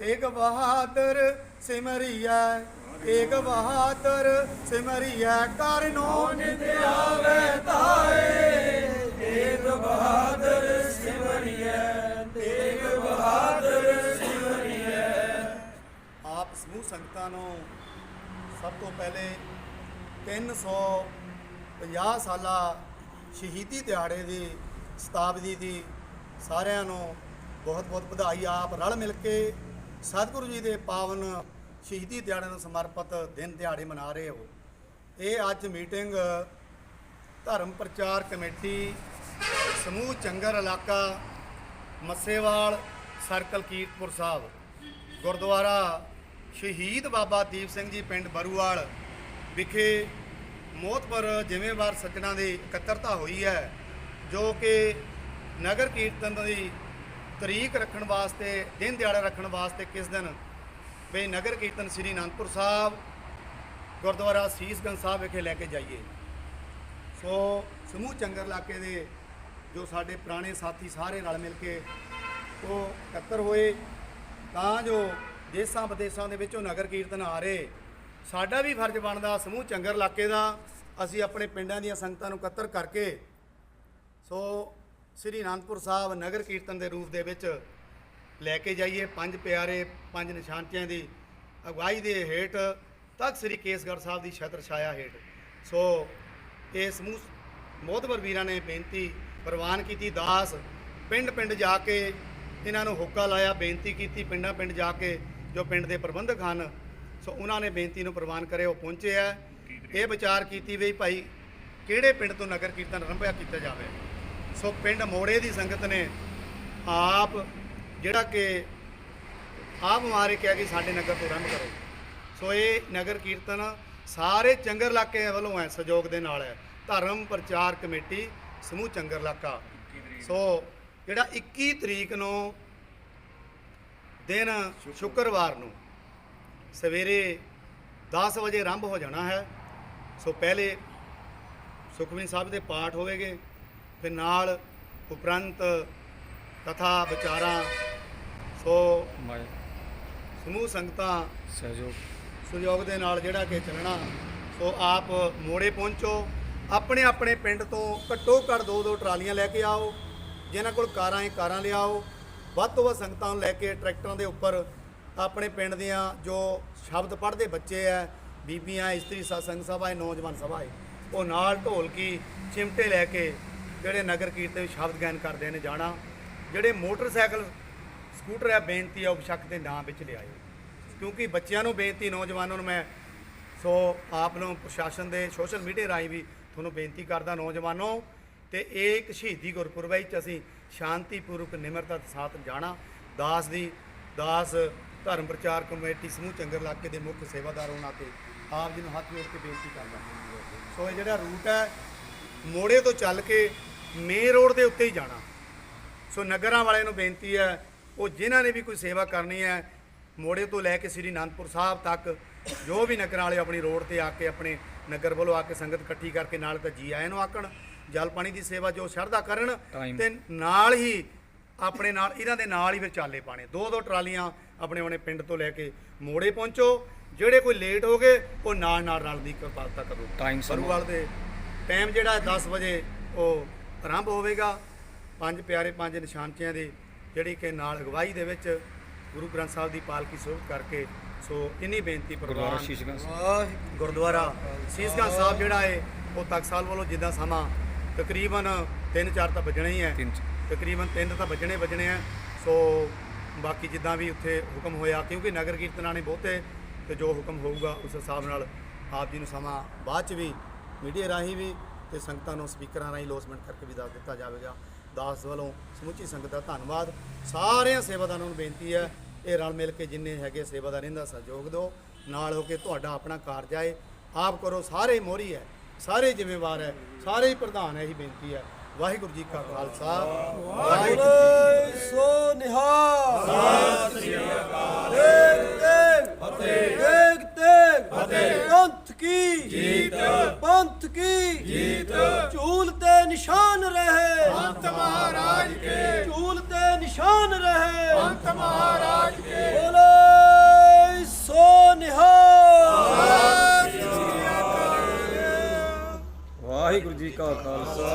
ਤੇਗ ਬਹਾਦਰ ਸਿਮਰਿਐ ਤੇਗ ਬਹਾਦਰ ਸਿਮਰਿਐ ਕਰਨੋ ਨਿਤ ਆਵੇ ਤਾਏ ਤੇਗ ਬਹਾਦਰ ਸਿਮਰਿਐ ਤੇਗ ਬਹਾਦਰ ਸਿਮਰਿਐ। ਆਪ ਸਮੂਹ ਸੰਗਤਾਂ ਨੂੰ ਸਭ ਤੋਂ ਪਹਿਲੇ 350 ਸਾਲਾ ਸ਼ਹੀਦੀ ਦਿਹਾੜੇ ਦੀ ਸ਼ਤਾਬਦੀ ਦੀ ਸਾਰਿਆਂ ਨੂੰ ਬਹੁਤ ਬਹੁਤ ਵਧਾਈ, ਆਪ ਰਲ ਮਿਲ ਕੇ ਸਤਿਗੁਰੂ ਜੀ ਦੇ ਪਾਵਨ ਸ਼ਹੀਦੀ ਦਿਹਾੜੇ ਨੂੰ ਸਮਰਪਿਤ ਦਿਨ ਦਿਹਾੜੇ ਮਨਾ ਰਹੇ ਹੋ। ਇਹ ਅੱਜ ਮੀਟਿੰਗ ਧਰਮ ਪ੍ਰਚਾਰ ਕਮੇਟੀ, ਸਮੂਹ ਚੰਗਰ ਇਲਾਕਾ, ਮੱਸੇਵਾਲ, ਸਰਕਲ ਕੀਰਤਪੁਰ ਸਾਹਿਬ, ਗੁਰਦੁਆਰਾ ਸ਼ਹੀਦ ਬਾਬਾ ਦੀਪ ਸਿੰਘ ਜੀ ਪਿੰਡ ਬਰੂਵਾਲ ਵਿਖੇ ਮੋਤਬਰ ਜ਼ਿੰਮੇਵਾਰ ਸੱਜਣਾ ਦੀ ਇਕੱਤਰਤਾ ਹੋਈ ਹੈ, ਜੋ ਕਿ ਨਗਰ ਕੀਰਤਨ ਦੀ ਤਰੀਕ ਰੱਖਣ ਵਾਸਤੇ, ਦਿਨ ਦਿਹਾੜਾ ਰੱਖਣ ਵਾਸਤੇ ਕਿਸ ਦਿਨ? ਵੀ ਨਗਰ ਕੀਰਤਨ ਸ੍ਰੀ ਅਨੰਦਪੁਰ ਸਾਹਿਬ, ਗੁਰਦੁਆਰਾ ਸੀਸਗੰਜ ਸਾਹਿਬ ਵਿਖੇ ਲੈ ਕੇ ਜਾਈਏ। ਸੋ ਸਮੂਹ ਚੰਗਰ ਇਲਾਕੇ ਦੇ ਜੋ ਸਾਡੇ ਪੁਰਾਣੇ ਸਾਥੀ ਸਾਰੇ ਰਲ ਮਿਲ ਕੇ ਉਹ ਇਕੱਤਰ ਹੋਏ, ਤਾਂ ਜੋ ਦੇਸਾਂ ਵਿਦੇਸਾਂ ਦੇ ਵਿੱਚੋਂ ਨਗਰ ਕੀਰਤਨ ਆ ਰਹੇ। ਸਾਡਾ ਵੀ ਫਰਜ਼ ਬਣਦਾ ਸਮੂਹ ਚੰਗਰ ਇਲਾਕੇ ਦਾ ਅਸੀਂ ਆਪਣੇ ਪਿੰਡਾਂ ਦੀਆਂ ਸੰਗਤਾਂ ਨੂੰ ਇਕੱਤਰ ਕਰਕੇ, ਸੋ ਸ੍ਰੀ ਅਨੰਦਪੁਰ ਸਾਹਿਬ ਨਗਰ ਕੀਰਤਨ ਦੇ ਰੂਪ ਦੇ ਵਿੱਚ ਲੈ ਕੇ ਜਾਈਏ ਪੰਜ ਪਿਆਰੇ, ਪੰਜ ਨਿਸ਼ਾਨਚਿਆਂ ਦੀ ਅਗਵਾਈ ਦੇ ਹੇਠ ਤਖਤ ਸ੍ਰੀ ਕੇਸਗੜ੍ਹ ਸਾਹਿਬ ਦੀ ਛਤਰ ਛਾਇਆ ਹੇਠ। ਸੋ ਇਹ ਸਮੂਹ ਮੋਹਤਬਰ ਵੀਰਾਂ ਨੇ ਬੇਨਤੀ ਪ੍ਰਵਾਨ ਕੀਤੀ, ਦਾਸ ਪਿੰਡ ਪਿੰਡ ਜਾ ਕੇ ਇਹਨਾਂ ਨੂੰ ਹੋਕਾ ਲਾਇਆ, ਬੇਨਤੀ ਕੀਤੀ ਪਿੰਡਾਂ ਪਿੰਡ ਜਾ ਕੇ ਜੋ ਪਿੰਡ ਦੇ ਪ੍ਰਬੰਧਕ ਹਨ, ਸੋ ਉਹਨਾਂ ਨੇ ਬੇਨਤੀ ਨੂੰ ਪ੍ਰਵਾਨ ਕਰੇ ਉਹ ਪਹੁੰਚੇ ਆ। ਇਹ ਵਿਚਾਰ ਕੀਤੀ ਵੀ ਭਾਈ ਕਿਹੜੇ ਪਿੰਡ ਤੋਂ ਨਗਰ ਕੀਰਤਨ ਆਰੰਭਿਆ ਕੀਤਾ ਜਾਵੇ। ਸੋ ਪਿੰਡ ਮੋੜੇ ਦੀ ਸੰਗਤ ਨੇ ਆਪ ਜਿਹੜਾ ਕਿ ਆਪ ਮਾਰੇ ਕਿਹਾ ਕਿ ਸਾਡੇ ਨਗਰ ਤੋਂ ਆਰੰਭ ਕਰੋ। ਸੋ ਇਹ ਨਗਰ ਕੀਰਤਨ ਸਾਰੇ ਚੰਗਰ ਇਲਾਕੇ ਵੱਲੋਂ ਹੈ, ਸਹਿਯੋਗ ਦੇ ਨਾਲ ਹੈ। ਧਰਮ ਪ੍ਰਚਾਰ ਕਮੇਟੀ, ਸਮੂਹ ਚੰਗਰ ਇਲਾਕਾ। ਸੋ ਜਿਹੜਾ 21 ਤਰੀਕ ਨੂੰ ਦਿਨ ਸ਼ੁੱਕਰਵਾਰ ਨੂੰ ਸਵੇਰੇ 10 ਵਜੇ ਆਰੰਭ ਹੋ ਜਾਣਾ ਹੈ। ਸੋ ਪਹਿਲੇ ਸੁਖਮਨੀ ਸਾਹਿਬ ਦੇ ਪਾਠ ਹੋਵੇਗੇ। ਫਿਰ ਨਾਲ ਉਪਰੰਤ ਕਥਾ ਵਿਚਾਰਾਂ ਸੋ ਸਮੂਹ ਸੰਗਤਾਂ ਸਹਿਯੋਗ। ਸਹਿਯੋਗ ਦੇ ਨਾਲ ਜਿਹੜਾ ਕਿ ਚੱਲਣਾ ਸੋ ਆਪ ਮੋੜੇ ਪਹੁੰਚੋ ਆਪਣੇ ਆਪਣੇ ਪਿੰਡ ਤੋਂ ਘੱਟੋ ਘੱਟ ਦੋ ਦੋ ਟਰਾਲੀਆਂ ਲੈ ਕੇ ਆਓ ਜਿਨ੍ਹਾਂ ਕੋਲ ਕਾਰਾਂ ਹੈ ਕਾਰਾਂ ਲਿਆਓ ਵੱਧ ਤੋਂ ਵੱਧ ਸੰਗਤਾਂ ਨੂੰ ਲੈ ਕੇ ਟਰੈਕਟਰਾਂ ਦੇ ਉੱਪਰ ਆਪਣੇ ਪਿੰਡ ਦੀਆਂ ਜੋ ਸ਼ਬਦ ਪੜ੍ਹਦੇ ਬੱਚੇ ਐ ਬੀਬੀਆਂ ਇਸਤਰੀ ਸਤਸੰਗ ਸਭਾ ਹੈ ਨੌਜਵਾਨ ਸਭਾ ਹੈ ਉਹ ਨਾਲ ਢੋਲਕੀ ਚਿਮਟੇ ਲੈ ਕੇ ਜਿਹੜੇ ਨਗਰ ਕੀਰਤਨ ਵਿੱਚ ਸ਼ਬਦ ਗਾਇਨ ਕਰਦੇ ਨੇ ਜਾਣਾ, ਜਿਹੜੇ ਮੋਟਰਸਾਈਕਲ, ਸਕੂਟਰ ਆ, ਬੇਨਤੀ ਆ, ਉਹ ਦੇ ਨਾਂ ਵਿੱਚ ਲਿਆਇਓ ਕਿਉਂਕਿ ਬੱਚਿਆਂ ਨੂੰ ਬੇਨਤੀ, ਨੌਜਵਾਨਾਂ ਨੂੰ ਮੈਂ ਸੋ ਆਪ ਨੂੰ ਪ੍ਰਸ਼ਾਸਨ ਦੇ ਸੋਸ਼ਲ ਮੀਡੀਆ ਰਾਹੀਂ ਵੀ ਤੁਹਾਨੂੰ ਬੇਨਤੀ ਕਰਦਾ, ਨੌਜਵਾਨੋ, ਤੇ ਇਹ ਇੱਕ ਸ਼ਹੀਦੀ ਗੁਰਪੁਰਬ ਵਿੱਚ ਅਸੀਂ ਸ਼ਾਂਤੀਪੂਰਵਕ, ਨਿਮਰਤਾ ਦੇ ਸਾਥ ਜਾਣਾ। ਦਾਸ ਦੀ, ਦਾਸ ਧਰਮ ਪ੍ਰਚਾਰ ਕਮੇਟੀ, ਸਮੂਹ ਚੰਗਰ ਇਲਾਕੇ ਦੇ ਮੁੱਖ ਸੇਵਾਦਾਰ ਹੋਣਾ ਤੇ ਆਪ ਜੀ ਨੂੰ ਹੱਥ ਜੋੜ ਕੇ ਬੇਨਤੀ ਕਰਦਾ ਸੋ ਇਹ ਜਿਹੜਾ ਰੂਟ ਹੈ, ਮੋੜੇ ਤੋਂ ਚੱਲ ਕੇ ਮੇਨ ਰੋਡ ਦੇ ਉੱਤੇ ਹੀ ਜਾਣਾ ਸੋ ਨਗਰਾਂ ਵਾਲਿਆਂ ਨੂੰ ਬੇਨਤੀ ਹੈ ਉਹ ਜਿਨ੍ਹਾਂ ਨੇ ਵੀ ਕੋਈ ਸੇਵਾ ਕਰਨੀ ਹੈ ਮੋੜੇ ਤੋਂ ਲੈ ਕੇ ਸ੍ਰੀ ਅਨੰਦਪੁਰ ਸਾਹਿਬ ਤੱਕ ਜੋ ਵੀ ਨਗਰਾਂ ਵਾਲੇ ਆਪਣੀ ਰੋਡ ਤੇ ਆ ਕੇ ਆਪਣੇ ਨਗਰ ਵੱਲੋਂ ਆ ਕੇ ਸੰਗਤ ਇਕੱਠੀ ਕਰਕੇ ਨਾਲ ਤਾਂ ਜੀ ਆਇਆਂ ਨੂੰ ਆਕਣ ਜਲ ਪਾਣੀ ਦੀ ਸੇਵਾ ਜੋ ਸ਼ਰਧਾ ਕਰਨ. ਤੇ ਨਾਲ ਹੀ ਆਪਣੇ ਨਾਲ ਇਹਨਾਂ ਦੇ ਨਾਲ ਹੀ ਫਿਰ ਚਾਲੇ ਪਾਣੇ ਦੋ ਦੋ ਟਰਾਲੀਆਂ ਆਪਣੇ ਆਪਣੇ ਪਿੰਡ ਤੋਂ ਲੈ ਕੇ ਮੋੜੇ ਪਹੁੰਚੋ ਜਿਹੜੇ ਕੋਈ ਲੇਟ ਹੋ ਗਏ ਉਹ ਨਾਲ ਨਾਲ ਰਲ ਦੀ ਕਿਰਪਾਲਤਾ ਕਰੋ ਸਮਾਂ। ਬਰੂਵਾਲ ਦੇ ਟਾਈਮ ਜਿਹੜਾ ਹੈ 10 ਵਜੇ ਉਹ ਆਰੰਭ ਹੋਵੇਗਾ। ਪੰਜ ਪਿਆਰੇ ਪੰਜ ਨਿਸ਼ਾਨਚਿਆਂ ਦੇ ਜਿਹੜੀ ਕਿ ਨਾਲ ਅਗਵਾਈ ਦੇ ਵਿੱਚ ਗੁਰੂ ਗ੍ਰੰਥ ਸਾਹਿਬ ਦੀ ਪਾਲਕੀ ਸੋਧ ਕਰਕੇ ਸੋ ਇੰਨੀ ਬੇਨਤੀ ਪ੍ਰਵਾਨ ਗੁਰਦੁਆਰਾ ਸੀਸਗੰਜ ਸਾਹਿਬ। ਜਿਹੜਾ ਹੈ ਉਹ ਤਖਸਾਲ ਵੱਲੋਂ ਜਿੱਦਾਂ ਸਮਾਂ ਤਕਰੀਬਨ 3-4 ਤਾਂ ਵੱਜਣੇ ਹੀ ਹੈ। ਤਕਰੀਬਨ 3 ਤਾਂ ਵੱਜਣੇ ਵੱਜਣੇ ਆ ਸੋ ਬਾਕੀ ਜਿੱਦਾਂ ਵੀ ਉੱਥੇ ਹੁਕਮ ਹੋਇਆ ਕਿਉਂਕਿ ਨਗਰ ਕੀਰਤਨਾਂ ਨੇ ਬਹੁਤੇ ਤੇ ਜੋ ਹੁਕਮ ਹੋਊਗਾ ਉਸ ਹਿਸਾਬ ਨਾਲ ਆਪ ਜੀ ਨੂੰ ਸਮਾਂ ਬਾਅਦ ਚ ਵੀ ਮੀਡੀਆ ਰਾਹੀਂ ਵੀ ਤੇ ਸੰਗਤਾਂ ਨੂੰ ਸਪੀਕਰਾਂ ਰਾਹੀਂ ਲੋਸਮੈਂਟ ਕਰਕੇ ਵੀ ਦੱਸ ਦਿੱਤਾ ਜਾਵੇਗਾ। ਦਾਸ ਵੱਲੋਂ ਸਮੁੱਚੀ ਸੰਗਤ ਦਾ ਧੰਨਵਾਦ। ਸਾਰਿਆਂ ਸੇਵਾਦਾਰਾਂ ਨੂੰ ਬੇਨਤੀ ਹੈ, ਇਹ ਰਲ ਮਿਲ ਕੇ ਜਿੰਨੇ ਹੈਗੇ ਸੇਵਾਦਾਰ ਇਹਦਾ ਸਹਿਯੋਗ ਦਿਓ। ਨਾਲ ਹੋ ਕੇ ਤੁਹਾਡਾ ਆਪਣਾ ਕਾਰਜ ਆਏ ਆਪ ਕਰੋ, ਸਾਰੇ ਮੋਹਰੀ ਹੈ, ਸਾਰੇ ਜ਼ਿੰਮੇਵਾਰ ਹੈ, ਸਾਰੇ ਹੀ ਪ੍ਰਧਾਨ ਹੈ, ਇਹੀ ਬੇਨਤੀ ਹੈ। ਵਾਹਿਗੁਰੂ ਜੀ ਕਾ ਖਾਲਸਾ। ਵਾਹਿਗੁਰੂ जीत चूल ते निशान रहे अंत महाराज के चूल ते निशान रहे अंत महाराज के बोले सो निहाल ਵਾਹਿਗੁਰੂ ਜੀ ਕਾ ਖਾਲਸਾ